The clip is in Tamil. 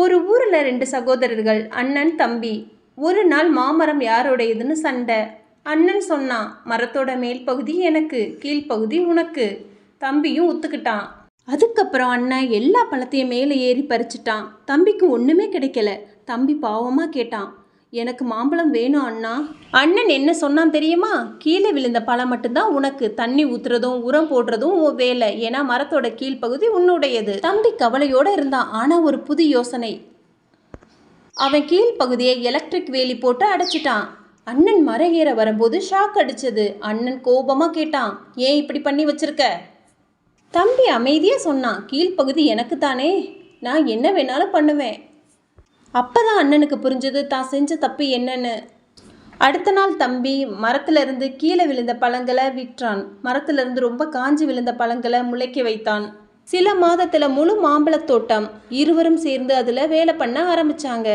ஒரு ஊரில் ரெண்டு சகோதரர்கள் அண்ணன் தம்பி. ஒரு நாள் மாமரம் யாரோடையதுன்னு சண்டை. அண்ணன் சொன்னான் மரத்தோட மேல் பகுதி எனக்கு கீழ்ப்பகுதி உனக்கு. தம்பியும் ஒத்துக்கிட்டான். அதுக்கப்புறம் அண்ணன் எல்லா பழத்தையும் மேலே ஏறி பறிச்சிட்டான். தம்பிக்கு ஒன்றுமே கிடைக்கல. தம்பி பாவமாக கேட்டான். எனக்கு மாம்பழம் வேணும் அண்ணா. அண்ணன் என்ன சொன்னான் தெரியுமா? கீழே விழுந்த பழம் மட்டும்தான் உனக்கு. தண்ணி ஊத்துறதும் உரம் போடுறதும் ஓ வேலை. ஏன்னா மரத்தோட கீழ்ப்பகுதி உன்னுடையது. தம்பி கவலையோட இருந்தான். ஆனா ஒரு புது யோசனை. அவன் கீழ்ப்பகுதியை எலக்ட்ரிக் வேலி போட்டு அடைச்சிட்டான். அண்ணன் மர ஏற வரும்போது ஷாக் அடிச்சது. அண்ணன் கோபமா கேட்டான் ஏன் இப்படி பண்ணி வச்சிருக்க? தம்பி அமைதியா சொன்னான் கீழ்ப்பகுதி எனக்கு தானே. நான் என்ன வேணாலும் பண்ணுவேன். அப்பதான் அண்ணனுக்கு புரிஞ்சது தான் செஞ்ச தப்பு என்னன்னு. அடுத்த நாள் தம்பி மரத்திலிருந்து கீழே விழுந்த பழங்களை விற்றான். மரத்திலிருந்து ரொம்ப காஞ்சி விழுந்த பழங்களை முளைக்க வைத்தான். சில மாதத்தில் முழு மாம்பழத் தோட்டம் இருவரும் சேர்ந்து அதில் வேலை பண்ண ஆரம்பித்தாங்க